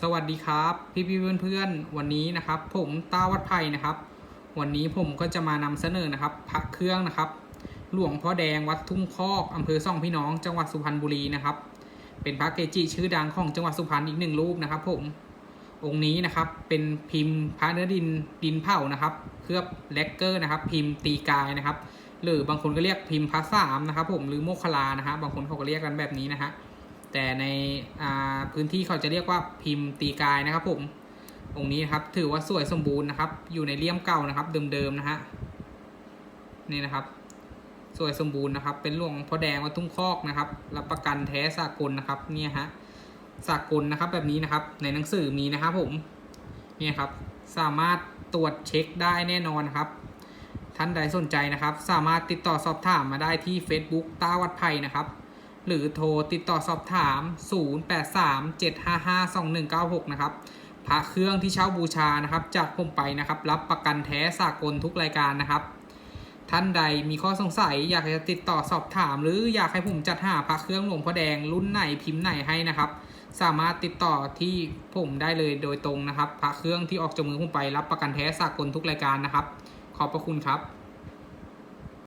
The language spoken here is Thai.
สวัสดีครับ พี่พี่เพื่อนเพื่อนๆวันนี้นะครับ ผมต้าวัดไผ่นะครับ วันนี้ผมก็จะมานำเสนอนะครับพระเครื่องนะครับ หลวงพ่อแดงวัดทุ่งคอกอำเภอซ่องพี่น้อง จังหวัดสุพรรณบุรีนะครับ เป็นพระเกจิชื่อดังของจังหวัดสุพรรณอีกหนึ่งรูปนะครับ ผมองค์นี้นะครับเป็นพิมพ์พระเนื้อดินดินเผานะครับ เคลือบแลกเกอร์นะครับ พิมพ์ตีกายนะครับ หรือบางคนก็เรียกพิมพ์พระสามนะครับ ผมหรือโมคคลานะฮะบางคนเขาก็เรียกกันแบบนี้นะฮะ แต่ในอ่าพื้นที่เขาจะเรียกว่าพิมพ์ตีกายนะครับผมองค์นี้นะครับถือว่าสวยสมบูรณ์นะครับ อยู่ในเลี่ยมเก่านะครับ เดิมๆนะฮะนี่นะครับ สวยสมบูรณ์นะครับ เป็นหลวงพ่อแดงวัดทุ่งคอกนะครับรับประกันแท้สากลนะครับเนี่ยฮะสากลนะครับแบบนี้นะครับ ในหนังสือมีนะครับผมเนี่ยครับสามารถตรวจเช็คได้แน่นอนครับ ท่านใดสนใจนะครับ สามารถติดต่อสอบถามมาได้ที่ Facebook ต้าวัดไผ่นะครับ หรือโทรติดต่อสอบถาม 0837552196 นะครับพระเครื่องที่เช่าบูชานะครับ จากผมไปนะครับ รับประกันแท้สากลทุกรายการนะครับ ท่านใดมีข้อสงสัยอยากจะติดต่อสอบถาม หรืออยากให้ผมจัดหาพระเครื่องหลวงพ่อแดงรุ่นไหนพิมพ์ไหนให้นะครับ สามารถติดต่อที่ผมได้เลยโดยตรงนะครับ พระเครื่องที่ออกจากมือผมไปรับประกันแท้สากลทุกรายการนะครับ ขอบพระคุณครับ